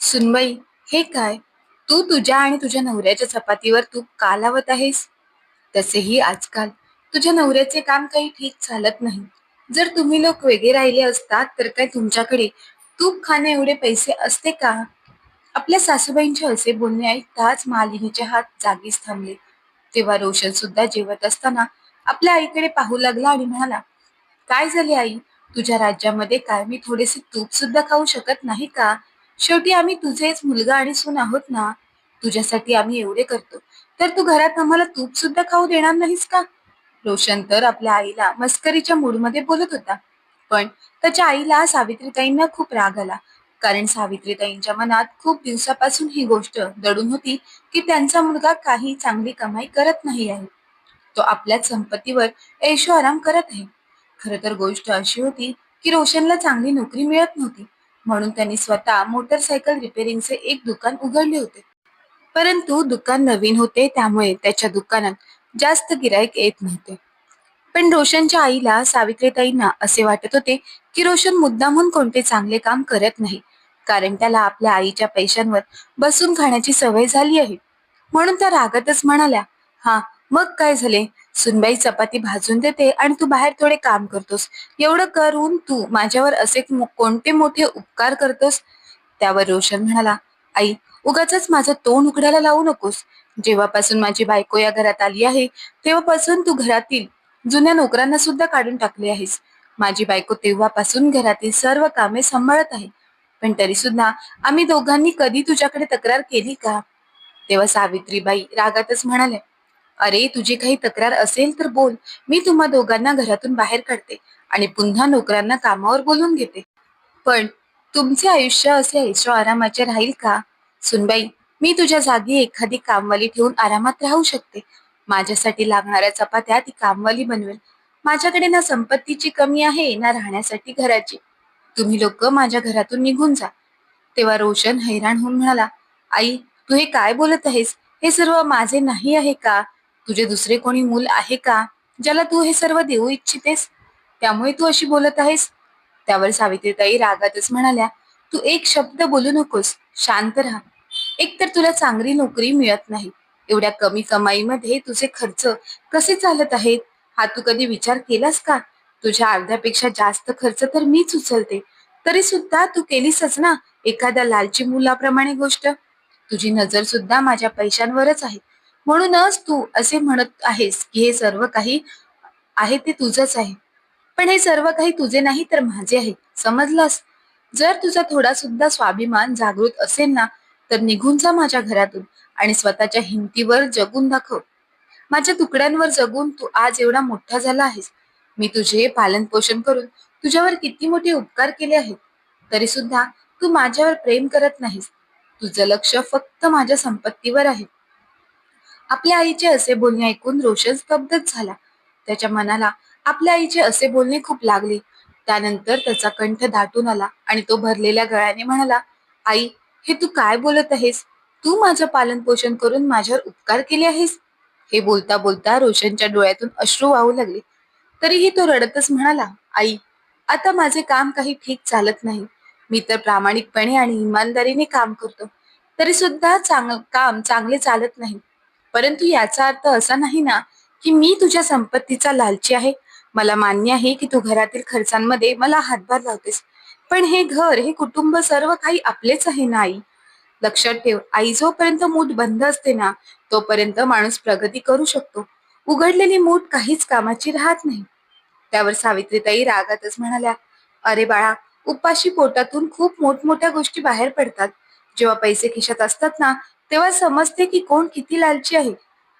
सुनबाई हे काय? तू तुझ्या आणि तुझ्या नवऱ्याच्या चपातीवर तूप का लावत आहेस? तसेही आजकाल तुझ्या नवऱ्याचे काम काही ठीक चालत नाही. जर तुम्ही लोक वेगळे राहिले असतात तर काय तुमच्याकडे तूप खाणे एवढे पैसे असते का? आपल्या सासूबाईंचे असे बोलणे ऐकताच मालिनीचे हात जागीच थांबले. तेव्हा रोशन सुद्धा जेवत असताना आपल्या आईकडे पाहू लागला आणि म्हणाला काय झाले आई? तुझ्या राज्यामध्ये काय मी थोडेसे तूप सुद्धा खाऊ शकत नाही का? शेवटी आम्ही तुझेच मुलगा आणि सून आहोत ना तुझ्यासाठी आम्ही एवढे करतो. तर तू घरात आम्हाला तूप सुद्धा खाऊ देणार नाहीस का? रोशन तर आपल्या आईला मस्करीच्या मूडमध्ये बोलत होता. पण त्याच्या आईला सावित्रीताईंना खूप राग आला. कारण सावित्रीताईंच्या मनात खूप दिवसापासून ही गोष्ट दडून होती की त्यांचा मुलगा काही चांगली कमाई करत नाही आहे. तो आपल्याच संपत्तीवर ऐशो आराम करत आहे. खर तर गोष्ट अशी होती की रोशनला चांगली नोकरी मिळत नव्हती. म्हणून त्यांनी स्वतः मोटरसायकल रिपेअरिंगचे एक दुकान उघडले होते. परंतु दुकान नवीन होते त्यामुळे त्याच्या दुकानात जास्त गिरायक येत नव्हते. पण रोशनच्या आईला सावित्रीताईंना असे वाटत होते की रोशन मुद्दामून कोणते चांगले काम करत नाही कारण त्याला आपल्या आईच्या पैशांवर बसून खाण्याची सवय झाली आहे. म्हणून त्या रागातच म्हणाल्या हा मग काय झाले? सुनबाई चपाती भाजून देते आणि तू बाहेर थोडे काम करतोस. एवढं करून तू माझ्यावर असे कोणते मोठे उपकार करतोस? त्यावर रोशन म्हणाला आई उगाच माझं तोंड उघडायला लावू नकोस. जेव्हापासून माझी बायको या घरात आली आहे तेव्हापासून तू घरातील जुन्या नोकरांना सुद्धा काढून टाकले आहेस. माझी बायको तेव्हापासून घरातील सर्व कामे सांभाळत आहे. पण तरी सुद्धा आम्ही दोघांनी कधी तुझ्याकडे तक्रार केली का? तेव्हा सावित्रीबाई रागातच म्हणाल्या अरे तुझी काही तक्रार असेल तर बोल. मी तुम्हा दोघांना घरातून बाहेर काढते आणि पुन्हा नोकरांना कामावर बोलवून घेते. पण तुमचे आयुष्य असे ऐशो आरामाचे राहील का? सुनबाई मी तुझ्या जागी एखादी कामवाली ठेवून आरामात राहू शकते. माझ्यासाठी लागणाऱ्या चपात्या ती कामवाली बनवेल. माझ्याकडे ना संपत्तीची कमी आहे ना राहण्यासाठी घराची. तुम्ही लोक माझ्या घरातून निघून जा. तेव्हा रोशन हैराण होऊन म्हणाला आई तू हे काय बोलत आहेस? हे सर्व माझे नाही आहे का? तुझे दुसरे कोणी मूल आहे का ज्याला तू हे सर्व देऊ इच्छितेस? त्यामुळे तू अशी बोलत आहेस? त्यावर सावित्रीताई रागातच म्हणाल्या तू एक शब्द बोलू नकोस शांत राहा. एकतर तुला चांगली नोकरी मिळत नाही. एवढ्या कमी कमाईमध्ये तुझे खर्च कसे चालत आहेत? हा तू कधी विचार केलास का? तुझ्या अर्ध्यापेक्षा जास्त खर्च तर मीच उचलते. तरी सुद्धा तू केलीसच ना एखाद्या लालची मुलाप्रमाणे गोष्ट? तुझी नजर सुद्धा माझ्या पैशांवरच आहे. म्हणूनच तू असे म्हणत आहेस की हे सर्व काही आहे ते तुझंच आहे. पण हे सर्व काही तुझे नाही तर माझे आहे. समजलास? जर तुझा थोडा सुद्धा स्वाभिमान जागृत असेल ना तर निघून जा माझ्या घरातून आणि स्वतःच्या हिमतीवर जगून दाखव. माझ्या तुकड्यांवर जगून तू आज एवढा मोठा झाला आहेस. मी तुझे पालन पोषण करून तुझ्यावर किती मोठे उपकार केले आहेत. तरी सुद्धा तू माझ्यावर प्रेम करत नाहीस. तुझं लक्ष फक्त माझ्या संपत्तीवर आहे. आपल्या आईचे असे बोलणे ऐकून रोशन स्तब्धच झाला. त्याच्या मनाला आपल्या आईचे असे बोलणे खूप लागले. त्यानंतर त्याचा कंठ दाटून आला आणि तो भरलेल्या गळ्याने म्हणाला आई हे तू काय बोलत आहेस? तू माझं पालन पोषण करून माझ्यावर उपकार केले आहेस? हे बोलता बोलता रोशनच्या डोळ्यातून अश्रू वाहू लागले. तरीही तो रडतच म्हणाला आई आता माझे काम काही ठीक चालत नाही. मी तर प्रामाणिकपणे आणि इमानदारीने काम करतो. तरी सुद्धा चांग काम चांगले चालत नाही. परंतु याचा अर्थ असा नाही ना की मी तुझ्या संपत्तीचा लालची आहे. मला मान्य आहे की तू घरातील खर्चांमध्ये मला हातभार लावतेस. पण हे घर हे कुटुंब सर्व काही आपलेच आहे ना आई? लक्षात ठेव आई जोपर्यंत मूठ बंद असते ना तोपर्यंत माणूस प्रगती करू शकतो. उघडलेली मूठ काहीच कामाची राहत नाही. त्यावर सावित्रीताई रागातच म्हणाल्या अरे बाळा उपाशी पोटातून खूप मोठमोठ्या गोष्टी बाहेर पडतात. जेव्हा पैसे खिशात असतात ना तेव्हा समजते की कोण किती लालची आहे.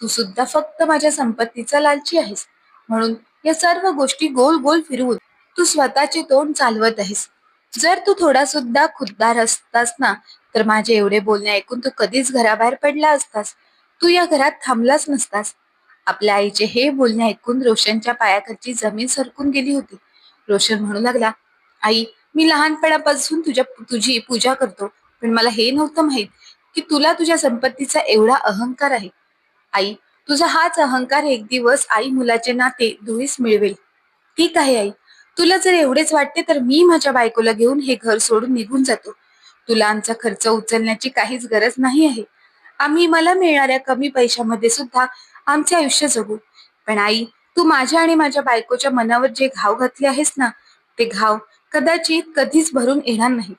तू सुद्धा फक्त माझ्या संपत्तीचा लालची आहेस. म्हणून या सर्व गोष्टी गोल गोल फिरवून तू स्वतःचे तोंड चालवत आहेस. जर तू थोडा सुद्धा खुद्दार असतास ना तर माझे एवढे बोलणे ऐकून तू कधीच घराबाहेर पडला असतास. तू या घरात थांबलाच नसतास. आपल्या आईचे हे बोलणे ऐकून रोशनच्या पायाखालची जमीन सरकून गेली होती. रोशन म्हणू लागला आई मी लहानपणापासून तुझ्या तुझी पूजा करतो पण मला हे नव्हतं माहीत. की तुला तुझ्या संपत्तीचा एवढा अहंकार आहे. आई तुझा हाच अहंकार एक दिवस आई मुलाचे नाते धुळीस मिळवेल. ठीक आहे आई. तुला जर एवढेच वाटते तर मी माझ्या बायकोला घेऊन हे घर सोडून निघून जातो. तुला आमचा खर्च उचलण्याची काहीच गरज नाही आहे. आम्ही मला मिळणाऱ्या कमी पैशामध्ये सुद्धा आमचे आयुष्य जगू. पण आई तू माझ्या आणि माझ्या बायकोच्या मनावर जे घाव घातले आहेस ना ते घाव कदाचित कधीच भरून येणार नाही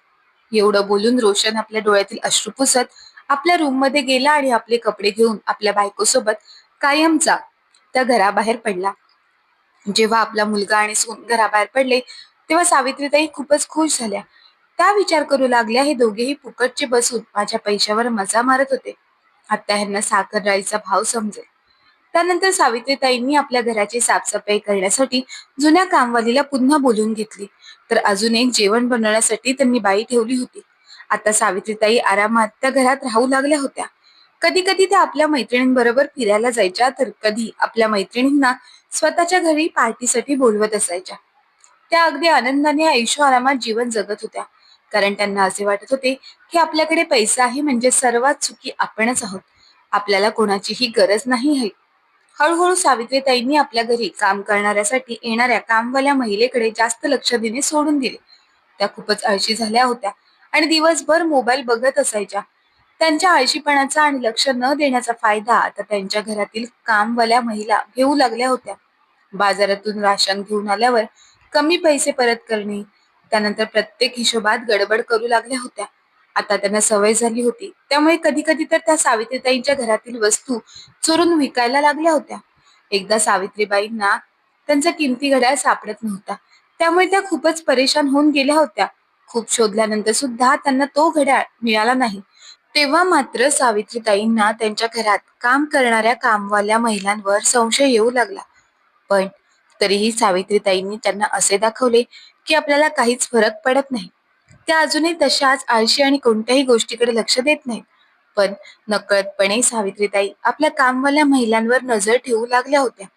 एवढं बोलून रोशन आपल्या डोळ्यातील अश्रू पुसत आपल्या रूममध्ये गेला आणि आपले कपडे घेऊन आपल्या बायकोसोबत कायमचा त्या घराबाहेर पडला. जेव्हा आपला मुलगा आणि सून घराबाहेर पडले तेव्हा सावित्रीताई खूपच खुश झाल्या. त्या विचार करू लागल्या हे दोघेही फुकटचे बसून माझ्या पैशावर मजा मारत होते. आता ह्यांना साखर राईचा भाव समजेल. त्यानंतर सावित्रीताईंनी आपल्या घराची साफसफाई करण्यासाठी जुन्या कामवालीला पुन्हा बोलून घेतली. तर अजून एक जेवण बनवण्यासाठी त्यांनी बाई ठेवली होती. आता सावित्रीताई आरामात त्या घरात राहू लागल्या होत्या. कधी कधी त्या आपल्या मैत्रिणींबरोबर फिरायला जायच्या तर कधी आपल्या मैत्रिणींना स्वतःच्या घरी पार्टीसाठी बोलवत असायच्या. त्या अगदी आनंदाने आयुष्य आरामात जीवन जगत होत्या. कारण त्यांना असे वाटत होते की आपल्याकडे पैसा आहे म्हणजे सर्वात चुकी आपणच आहोत. आपल्याला कोणाचीही गरज नाही आहे. हळूहळू सावित्रीताईंनी आपल्या घरी काम करणाऱ्यासाठी येणाऱ्या कामवाल्या महिलेकडे जास्त लक्ष देणे सोडून दिले. त्या खूपच आळशी झाल्या होत्या आणि दिवसभर मोबाईल बघत असायच्या. त्यांच्या आळशीपणाचा आणि लक्ष न देण्याचा फायदा आता त्यांच्या घरातील कामवाल्या महिला घेऊ लागल्या होत्या. बाजारातून राशन घेऊन आल्यावर कमी पैसे परत करणे त्यानंतर प्रत्येक हिशोबात गडबड करू लागल्या होत्या. आता त्यांना सवय झाली होती. त्यामुळे कधी कधी तर त्या सावित्रीताईंच्या घरातील वस्तू चोरून विकायला लागल्या होत्या. एकदा सावित्रीबाईंना त्यांचा किमती घड्याळ सापडत नव्हता. त्यामुळे त्या खूपच परेशान होऊन गेल्या होत्या. खूप शोधल्यानंतर सुद्धा त्यांना तो घड्याळ मिळाला नाही. तेव्हा मात्र सावित्रीताईंना त्यांच्या घरात काम करणाऱ्या कामवाल्या महिलांवर संशय येऊ लागला. पण तरीही सावित्रीताईंनी त्यांना असे दाखवले की आपल्याला काहीच फरक पडत नाही. त्या अजूनही तशाच आळशी आणि कोणत्याही गोष्टीकडे लक्ष देत नाहीत. पण नकळतपणे सावित्रीताई आपल्या कामवाल्या महिलांवर नजर ठेवू लागल्या होत्या.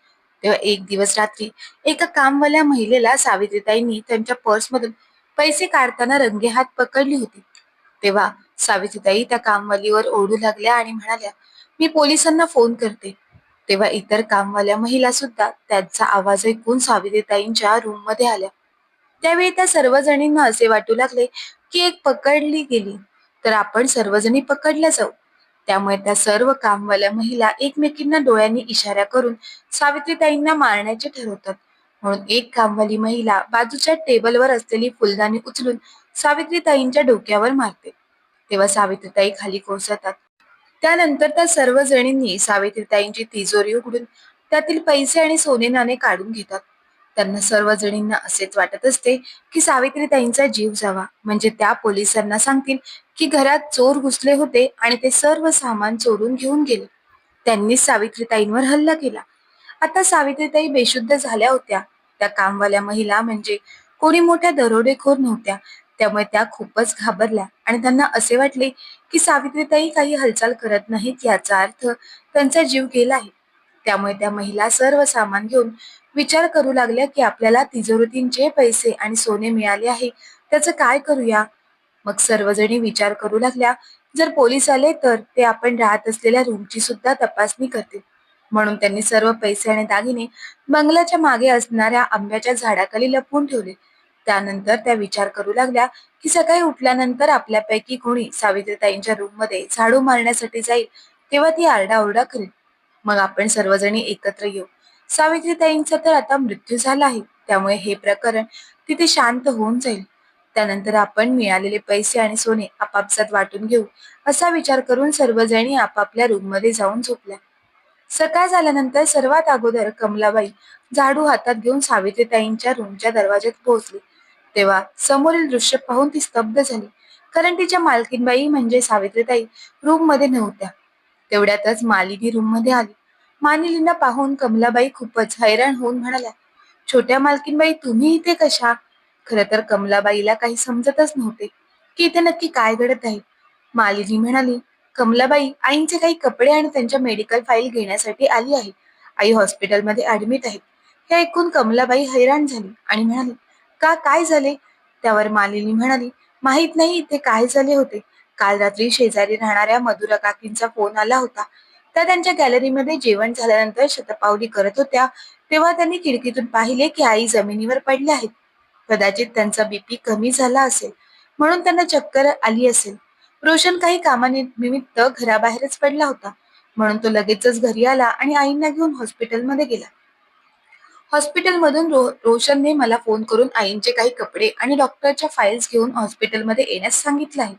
तेव्हा एक दिवस रात्री एका कामवाल्या महिलेला सावित्रीताईंनी त्यांच्या पर्समधून पैसे काढताना रंगेहात पकडली होती. तेव्हा सावित्रीताई त्या कामवालीवर ओढू लागल्या आणि म्हणाल्या मी पोलिसांना फोन करते. तेव्हा इतर कामवाल्या महिला सुद्धा त्यांचा आवाज ऐकून सावित्रीताईंच्या रूममध्ये आल्या. त्यावेळी त्या सर्वजणींना असे वाटू लागले की एक पकडली गेली. तर आपण सर्वजणी पकडल्या जाऊ. त्यामुळे त्या सर्व कामवाल्या महिला एकमेकींना डोळ्यांनी इशारा करून सावित्रीताईंना मारण्याचे ठरवतात. म्हणून एक कामवाली महिला बाजूच्या टेबलवर असलेली फुलदाणी उचलून सावित्रीताईंच्या डोक्यावर मारते. तेव्हा सावित्रीताई खाली कोसळतात. त्यानंतर त्या सर्व जणींनी सावित्रीताईंची तिजोरी उघडून त्यातील पैसे आणि सोने नाणे काढून घेतात. त्यांना सर्व जणींना असेच वाटत असते की सावित्रीताईंचा जीव जावा. म्हणजे त्या पोलिसांना सांगतील की घरात चोर घुसले होते आणि ते सर्व सामान चोरून घेऊन गेले. त्यांनी सावित्रीताईंवर हल्ला केला. आता सावित्रीताई बेशुद्ध झाल्या होत्या. त्या कामवाल्या महिला म्हणजे कोणी मोठ्या दरोडेखोर नव्हत्या. त्यामुळे त्या खूपच घाबरल्या आणि त्यांना असे वाटले की सावित्रीताई काही हालचाल करत नाहीत याचा अर्थ त्यांचा जीव गेला आहे. त्यामुळे त्या महिला सर्व सामान घेऊन विचार करू लागल्या की आपल्याला तिजोरीतींचे जे पैसे आणि सोने मिळाले आहे. त्याचं काय करूया? मग सर्वजणी विचार करू लागल्या. जर पोलीस आले तर ते आपण राहत असलेल्या रूमची सुद्धा तपासणी करतील. म्हणून त्यांनी सर्व पैसे आणि दागिने बंगल्याच्या मागे असणाऱ्या आंब्याच्या झाडाखाली लपवून ठेवले. त्यानंतर त्या विचार करू लागल्या की सकाळी उठल्यानंतर आपल्यापैकी कोणी सावित्रीताईंच्या रूममध्ये झाडू मारण्यासाठी जाईल तेव्हा ती आरडाओरडा करेल. मग आपण सर्वजणी एकत्र येऊ. सावित्रीताईंचा तर आता मृत्यू झाला आहे. त्यामुळे हे प्रकरण तिथे शांत होऊन जाईल. त्यानंतर आपण मिळालेले पैसे आणि सोने आपापसात वाटून घेऊ असा विचार करून सर्वजणी आपापल्या रूममध्ये जाऊन झोपल्या. सकाळ झाल्यानंतर सर्वात अगोदर कमलाबाई झाडू हातात घेऊन सावित्रीताईंच्या रूमच्या दरवाज्यात पोहोचली. तेव्हा समोरील दृश्य पाहून ती स्तब्ध झाली. कारण तिच्या मालकीनबाई म्हणजे सावित्रीताई रूममध्ये नव्हत्या. तेवढ्यातच मालिनी रूममध्ये आली. मानिलींना पाहून कमलाबाई खूपच हैराण होऊन म्हणाल्या छोट्या मालकीनबाई तुम्ही इथे कशा? खर तर कमलाबाईला काही समजतच नव्हते की इथे नक्की काय घडत आहे. मालिनी म्हणाली कमलाबाई आईंचे काही कपडे आणि त्यांच्या मेडिकल फाईल घेण्यासाठी आली आहे. आई हॉस्पिटलमध्ये ऍडमिट आहेत. हे ऐकून कमलाबाई हैराण झाली आणि म्हणाली का काय झाले? त्यावर मालिनी म्हणाली माहीत नाही इथे काय झाले होते. काल रात्री शेजारी राहणाऱ्या मधुरा काकींचा फोन आला होता. त्या त्यांच्या गॅलरीमध्ये जेवण झाल्यानंतर शतपावली करत होत्या तेव्हा त्यांनी खिडकीतून पाहिले की आई जमिनीवर पडल्या आहेत. कदाचित त्यांचा बीपी कमी झाला असेल म्हणून त्यांना चक्कर आली असेल. रोशन काही कामानिमित्त घराबाहेरच पडला होता म्हणून तो लगेचच घरी आला आणि आईंना घेऊन हॉस्पिटलमध्ये गेला. हॉस्पिटलमधून रो रोशनने मला फोन करून आईंचे काही कपडे आणि डॉक्टरच्या फाईल्स घेऊन हॉस्पिटलमध्ये येण्यास सांगितलं आहे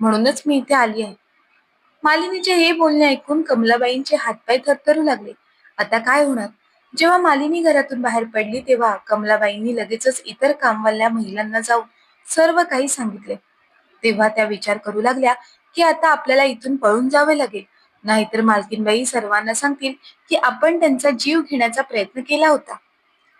म्हणूनच मी इथे आली आहे. मालिनीचे हे बोलणे ऐकून कमलाबाईंचे हातपाय थरथरू लागले. आता काय होणार? जेव्हा मालिनी घरातून बाहेर पडली तेव्हा कमलाबाईंनी लगेचच इतर कामवाल्या महिलांना जाऊन सर्व काही सांगितले. तेव्हा त्या विचार करू लागल्या की आता आपल्याला इथून पळून जावे लागेल. नाहीतर मालकीनबाई सर्वांना सांगतील की आपण त्यांचा जीव घेण्याचा प्रयत्न केला होता.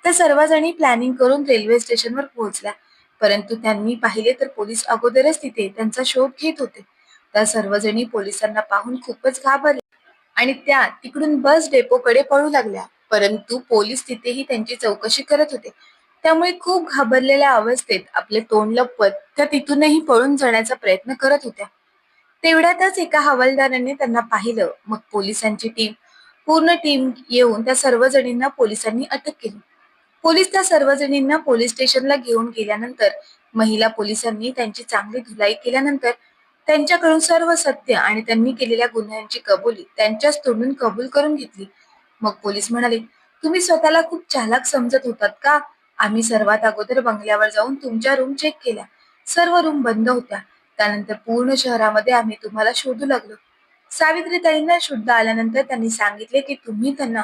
त्या सर्वजणी प्लॅनिंग करून रेल्वे स्टेशनवर पोहोचल्या. परंतु त्यांनी पाहिले तर पोलीस अगोदरच तिथे त्यांचा शोध घेत होते. त्या सर्वजणी पोलिसांना पाहून खूपच घाबरल्या आणि त्या तिकडून बस डेपोकडे पळू लागल्या. परंतु पोलीस तिथेही त्यांची चौकशी करत होते. त्यामुळे खूप घाबरलेल्या अवस्थेत आपले तोंड लपवत त्या तिथूनही पळून जाण्याचा प्रयत्न करत होत्या. तेवढ्यातच एका हवालदाराने त्यांना पाहिलं. मग पोलिसांची टीम पूर्ण टीम येऊन त्या सर्वजणींना पोलिसांनी अटक केली. पोलीस त्या सर्वजणींना पोलीस स्टेशनला घेऊन गेल्यानंतर महिला पोलिसांनी त्यांची चांगली धुलाई केल्यानंतर त्यांच्याकडून सर्व सत्य आणि त्यांनी केलेल्या गुन्ह्यांची कबुली त्यांच्याच तोंडून कबूल करून घेतली. मग पोलीस म्हणाले तुम्ही स्वतःला खूप चालाक समजत होतात का? आम्ही सर्वात अगोदर बंगल्यावर जाऊन तुमच्या रूम चेक केल्या. सर्व रूम बंद होत्या. त्यानंतर पूर्ण शहरामध्ये आम्ही तुम्हाला शोधू लागलो. सावित्रीताईंना शुद्ध आल्यानंतर त्यांनी सांगितले की तुम्ही त्यांना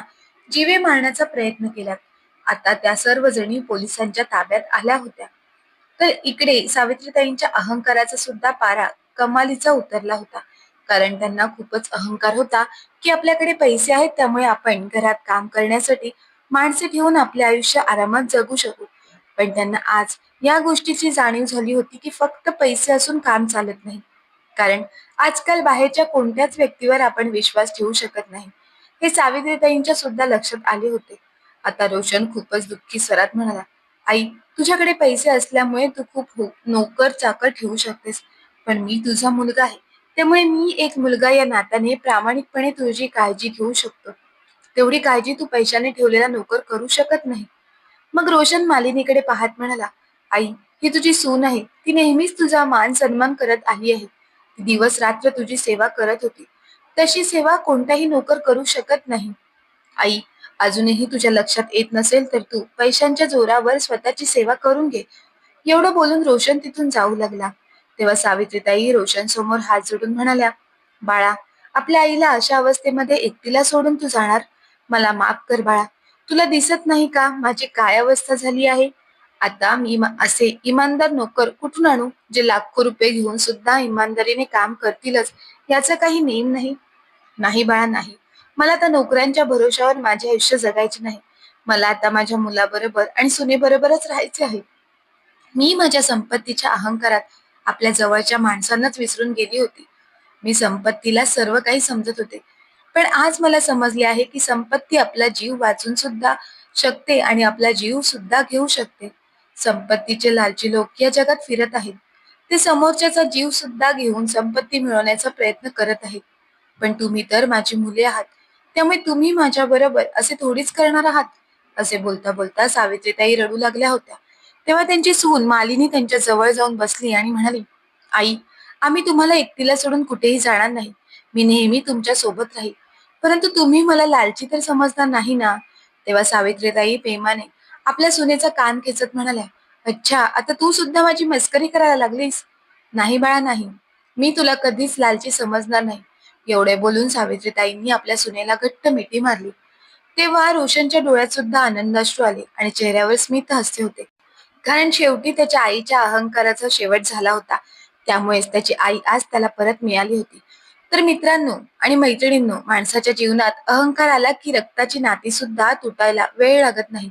जीवे मारण्याचा प्रयत्न केलात. आता त्या सर्व जणी पोलिसांच्या ताब्यात आल्या होत्या. तर इकडे सावित्रीताईंच्या अहंकाराचा सुद्धा पारा कमालीचा उतरला होता. कारण त्यांना खूपच अहंकार होता की आपल्याकडे पैसे आहेत त्यामुळे आपण घरात काम करण्यासाठी माणसे ठेवून आपले आयुष्य आरामात जगू शकू. पण त्यांना आज या गोष्टीची जाणीव झाली होती की फक्त पैसे असून काम चालत नाही. कारण आजकाल बाहेरच्या कोणत्याच व्यक्तीवर आपण विश्वास ठेवू शकत नाही. हे सावित्रीताईंच्या सुद्धा लक्षात आले होते. आता रोशन खूपच दुःखी स्वरात म्हणाला आई तुझ्याकडे पैसे असल्यामुळे तू खूप हो, नोकर चाकर ठेवू शकतेस. पण मी तुझा मुलगा आहे. त्यामुळे मी एक मुलगा या नात्याने प्रामाणिकपणे तुझी काळजी घेऊ शकतो. तेवढी काळजी तू पैशाने ठेवलेला नोकर करू शकत नाही. मग रोशन मालिनीकडे पाहत म्हणाला आई ही तुझी सून आहे. ती नेहमीच तुझा मान सन्मान करत आली आहे. ती दिवस रात्र तुझी सेवा करत होती. तशी सेवा कोणताही नोकर करू शकत नाही. आई अजूनही तुझ्या लक्षात येत नसेल तर तू पैशांच्या जोरावर स्वतःची सेवा करून घे. एवढं बोलून रोशन तिथून जाऊ लागला. तेव्हा सावित्रीताई रोशन समोर हात जोडून म्हणाल्या बाळा आपल्या आईला अशा अवस्थेमध्ये एकटीला सोडून तू जाणार? मला माफ कर बाळा. तुला दिसत नाही का माझी काय अवस्था झाली आहे? आता मी असे इमानदार नोकर कुठून आणू जे लाखो रुपये घेऊन सुद्धा इमानदारीने काम करतीलच? याचा काही नेम नाही. नाही बाळा नाही. मला आता नोकऱ्यांच्या भरोशावर माझे आयुष्य जगायचे नाही. मला आता माझ्या मुलाबरोबर आणि सुनेबरोबरच राहायचे आहे. मी माझ्या संपत्तीच्या अहंकारात आपल्या जवळच्या माणसांनाच विसरून गेली होती. मी संपत्तीला सर्व काही समजत होते. पण आज मला समजले आहे की संपत्ती आपला जीव वाचून सुद्धा शकते आणि आपला जीव सुद्धा घेऊ शकते. संपत्तीचे लालची लोक या जगात फिरत आहेत. ते समोरच्याचा जीव सुद्धा घेऊन संपत्ती मिळवण्याचा प्रयत्न करत आहेत. पण तुम्ही तर माझी मुले आहात. त्यामुळे तुम्ही माझ्या बरोबर असे थोडीच करणार आहात? असे बोलता बोलता सावित्रीताई रडू लागल्या होत्या. तेव्हा त्यांची सून मालिनी त्यांच्या जवळ जाऊन बसली आणि म्हणाली आई आम्ही तुम्हाला एकटीला सोडून कुठेही जाणार नाही. मी नेहमी तुमच्यासोबत राहील. परंतु तुम्ही मला लालची तर समजणार नाही ना? तेव्हा सावित्रीताई प्रेमाने आपल्या सुनेचा कान खेचत म्हणाल्या अच्छा आता तू सुद्धा माझी मस्करी करायला लागलीस? नाही बाळा नाही. मी तुला कधीच लालची समजणार नाही. एवढे बोलून सावित्रीताईंनी आपल्या सुनेला घट्ट मिठी मारली. तेव्हा रोशनच्या डोळ्यात सुद्धा आनंदाश्रू आले आणि चेहऱ्यावर स्मित हास्य होते. कारण शेवटी त्याच्या आईच्या अहंकाराचा शेवट झाला होता. त्यामुळेच त्याची आई आज त्याला परत मिळाली होती. तर मित्रांनो आणि मैत्रिणींनो माणसाच्या जीवनात अहंकार आला की रक्ताची नाती सुद्धा तुटायला वेळ लागत नाही.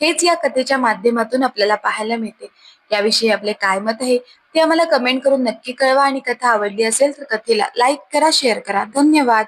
हेच या कथेच्या माध्यमातून आपल्याला पाहायला मिळते. याविषयी आपले काय मत आहे ते आम्हाला कमेंट करून नक्की कळवा. आणि कथा आवडली असेल तर कथेला लाईक करा शेअर करा. धन्यवाद.